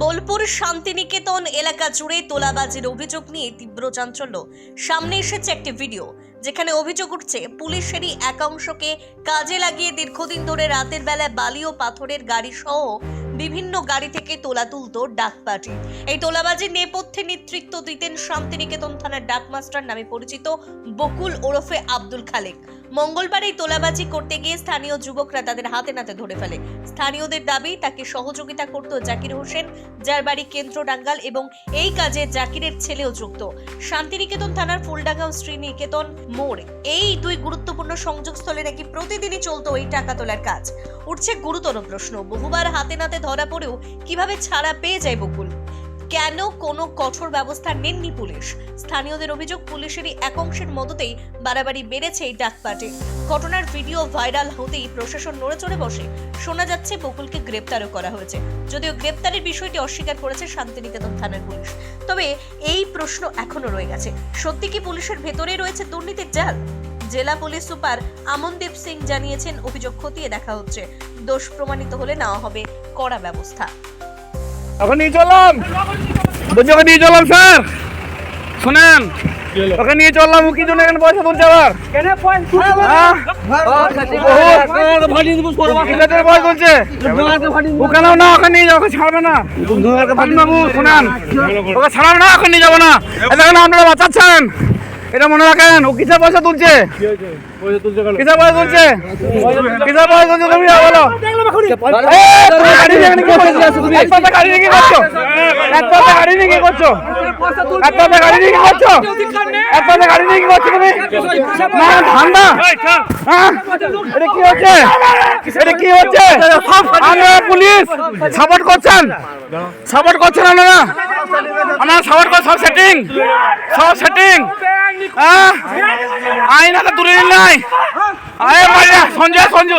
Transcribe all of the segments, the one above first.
বোলপুর শান্তিনিকেতন এলাকা জুড়ে তোলাবাজির অভিযোগ নিয়ে তীব্র চাঞ্চল্য। সামনে এসেছে একটি ভিডিও, যেখানে অভিযোগ উঠছে, পুলিশেরই একাংশকে কাজে লাগিয়ে দীর্ঘদিন ধরে রাতের বেলায় বালি ও পাথরের গাড়ি সহ বিভিন্ন গাড়ি থেকে তোলা তুলত ডাক পার্টি এই তোলাবাজির নেপথ্যে নেতৃত্ব দিতেন শান্তিনিকেতন থানার ডাকমাস্টার নামে পরিচিত বকুল ওরফে আব্দুল খালেক। মঙ্গলবার এই তোলাবাজি করতে গিয়ে স্থানীয় যুবকরা তাদের হাতে নাতে ধরে ফেলে। স্থানীয়দের দাবি, তাকে সহযোগিতা করত জাকির হোসেন, যার বাড়ি কেন্দ্র ডাঙ্গাল এবং এই কাজে জাকিরের ছেলেও যুক্ত। শান্তিনিকেতন থানার ফুলডাঙ্গা ও শ্রীনিকেতন মোড়। এই দুই গুরুত্বপূর্ণ সংযোগস্থলে নাকি প্রতিদিনই চলতো এই টাকা তোলার কাজ। উঠছে গুরুতর প্রশ্ন, বহুবার হাতে নাতে ধরা পড়েও কীভাবে ছাড়া পেয়ে যায় বকুল? কেন কোনো কঠোর ব্যবস্থা নেননি পুলিশ? স্থানীয়দের অভিযোগ, পুলিশেরই এক অংশের মদতেই বাড়াবাড়ি বেড়েছে এই ডাকপাটে ঘটনার ভিডিও ভাইরাল হতেই প্রশাসন নড়ে চড়ে বসে। শোনা যাচ্ছে, বকুলকে গ্রেপ্তারও করা হয়েছে। যদিও গ্রেপ্তারের বিষয়টি অস্বীকার করেছে শান্তিনিকেতন থানার পুলিশ। তবে এই প্রশ্ন এখনও রয়ে গেছে। সত্যি কি পুলিশের ভেতরে রয়েছে দুর্নীতির জাল? জেলা পুলিশ সুপার আমনদীপ সিং জানিয়েছেন, অভিযোগ খতিয়ে দেখা হচ্ছে। দোষ প্রমাণিত হলে নেওয়া হবে কড়া ব্যবস্থা। ওকে নিয়ে চললাম। বলছি, ওকে নিয়ে চললাম, স্যার। শোনেন, ওকে নিয়ে চললাম কি জন্য এখানে পয়সা তুলছে আবার? হ্যাঁ? না নিয়ে ওকে ছাড়বে না। ওকে না, ওকে নিয়ে যাব না। আপনারা বাঁচাচ্ছেন। এটা মনে রাখেন, ও কিসের পয়সা তুলছে? কিসের পয়সা তুলছে? কিসের পয়সা তুলছে তুমি? বলো। আপনারা পুলিশ সাপোর্ট করছেন? সাপোর্ট করছেন আপনারা আপনারা সাপোর্ট করেন সব সেটিং সব সেটিং আইন হাতে তুলে নিন নাই। আরে সঞ্জয় সঞ্জু।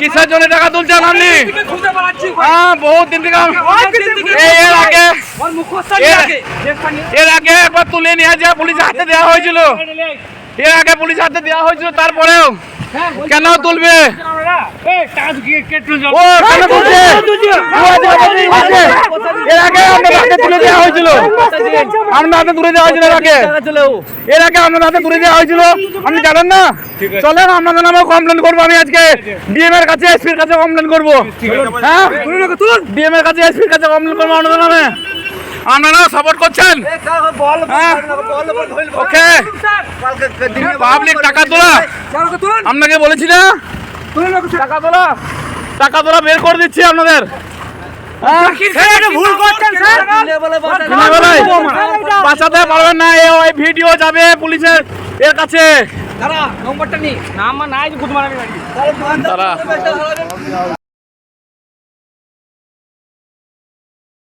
কিসের জন্য টাকা তুলছেন আপনি? হ্যাঁ বহুত দিন থেকে এর আগে এর- আগে। একবার তুলে নিয়ে যা পুলিশের হাতে দেওয়া হয়েছিল। এর আগে পুলিশের হাতে দেওয়া হয়েছিল তারপরেও কেন তুলবে? ও কেন তুলছে। এর আগে আপনার হাতে তুলে দেওয়া হয়েছিল। আপনার হাতে তুলে দেওয়া হয়েছিল এর আগে। এর আগে আপনার হাতে তুলে দেওয়া হয়েছিল। আপনি জানেন না? চলেন আপনাদের নামে কমপ্লেন করব। আমি আজকে ডিএম এর কাছে এসপির কাছে কমপ্লেন করব। হ্যাঁ? ডিএম এর কাছে এসপির কাছে কমপ্লেন করব আপনাদের নামে আপনারা সাপোর্ট করছেন হ্যাঁ ওকে পাবলিক টাকা তোলা আপনাকে বলেছি না টাকা তোলা টাকা তোলা বের করে দিচ্ছি আপনাদের হ্যাঁ? ভুল করছেন স্যার বাঁচাতে পারবেন না ভিডিও যাবে পুলিশের এর কাছে নম্বরটা নি নাম নাই গুদ মারানি তারা